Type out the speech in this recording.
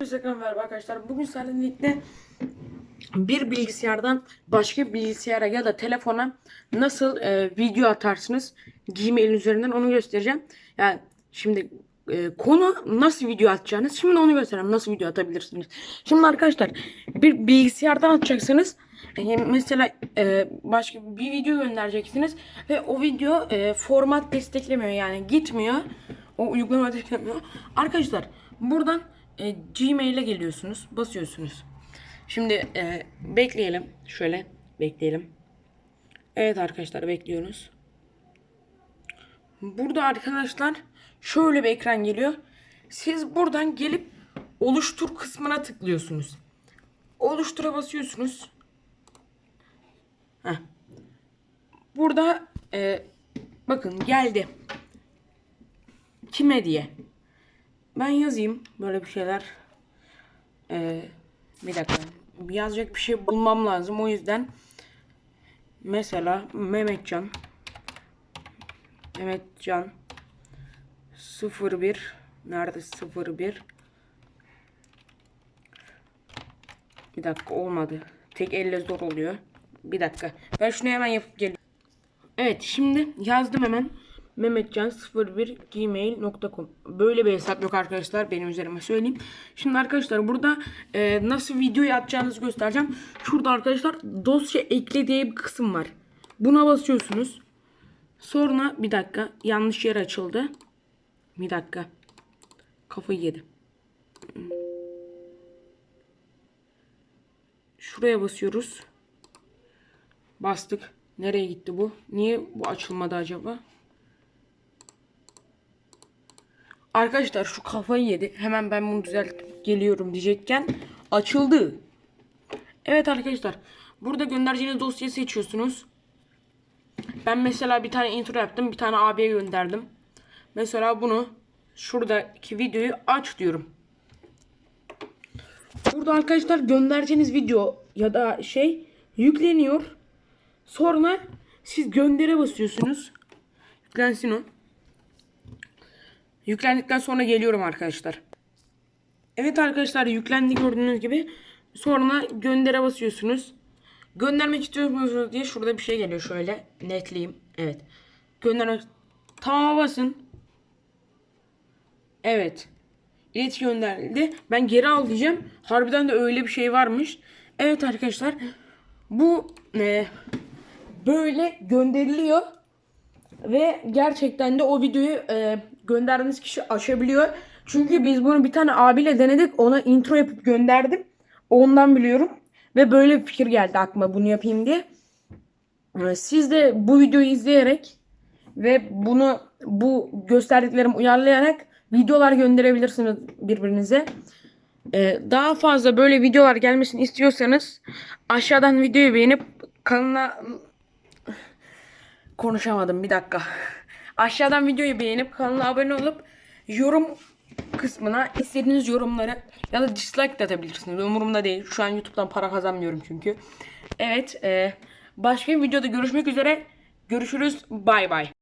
Instagram merhaba arkadaşlar. Bugün sizlerle birlikte bir bilgisayardan başka bilgisayara ya da telefona nasıl e, video atarsınız Gmail üzerinden onu göstereceğim. Yani şimdi e, konu nasıl video atacağınız. Şimdi onu göstereyim. Nasıl video atabilirsiniz. Şimdi arkadaşlar bir bilgisayardan atacaksınız. E, mesela e, başka bir video göndereceksiniz ve o video e, format desteklemiyor yani gitmiyor. O uygulama desteklemiyor. Arkadaşlar buradan e, Gmail'e geliyorsunuz. Basıyorsunuz. Şimdi e, bekleyelim. Şöyle bekleyelim. Evet arkadaşlar bekliyoruz. Burada arkadaşlar şöyle bir ekran geliyor. Siz buradan gelip oluştur kısmına tıklıyorsunuz. Oluştura basıyorsunuz. Heh. Burada e, bakın geldi. Kime diye. Ben yazayım böyle bir şeyler. Ee, bir dakika. Yazacak bir şey bulmam lazım. O yüzden mesela Mehmetcan Mehmetcan 01 nerede 01 Bir dakika olmadı. Tek elle zor oluyor. Bir dakika. Ben şunu hemen yapıp geliyorum. Evet şimdi yazdım hemen. Mehmetcan01 gmail.com Böyle bir hesap yok arkadaşlar benim üzerime söyleyeyim. Şimdi arkadaşlar burada e, nasıl videoyu atacağınızı göstereceğim. Şurada arkadaşlar dosya ekle diye bir kısım var. Buna basıyorsunuz. Sonra bir dakika yanlış yer açıldı. Bir dakika. Kafayı yedi. Şuraya basıyoruz. Bastık. Nereye gitti bu? Niye bu açılmadı acaba? Arkadaşlar şu kafayı yedi. Hemen ben bunu düzeltip geliyorum diyecekken açıldı. Evet arkadaşlar. Burada göndereceğiniz dosyayı seçiyorsunuz. Ben mesela bir tane intro yaptım. Bir tane abiye gönderdim. Mesela bunu şuradaki videoyu aç diyorum. Burada arkadaşlar göndereceğiniz video ya da şey yükleniyor. Sonra siz göndere basıyorsunuz. Yüklensin o. Yüklendikten sonra geliyorum arkadaşlar. Evet arkadaşlar yüklendi gördüğünüz gibi. Sonra göndere basıyorsunuz. Göndermek istiyorsunuz diye şurada bir şey geliyor şöyle. Netleyeyim. Evet. Göndermek. Tamam basın. Evet. İlet gönderildi. Ben geri al diyeceğim. Harbiden de öyle bir şey varmış. Evet arkadaşlar. Bu e, böyle gönderiliyor. Ve gerçekten de o videoyu e, gönderdiğiniz kişi açabiliyor. Çünkü biz bunu bir tane abiyle denedik. Ona intro yapıp gönderdim. Ondan biliyorum. Ve böyle bir fikir geldi aklıma bunu yapayım diye. E, Siz de bu videoyu izleyerek ve bunu bu gösterdiklerimi uyarlayarak videolar gönderebilirsiniz birbirinize. E, daha fazla böyle videolar gelmesini istiyorsanız aşağıdan videoyu beğenip kanala konuşamadım bir dakika. Aşağıdan videoyu beğenip kanala abone olup yorum kısmına istediğiniz yorumları ya da dislike de atabilirsiniz. Umurumda değil. Şu an YouTube'dan para kazanmıyorum çünkü. Evet. E, başka bir videoda görüşmek üzere. Görüşürüz. Bay bay.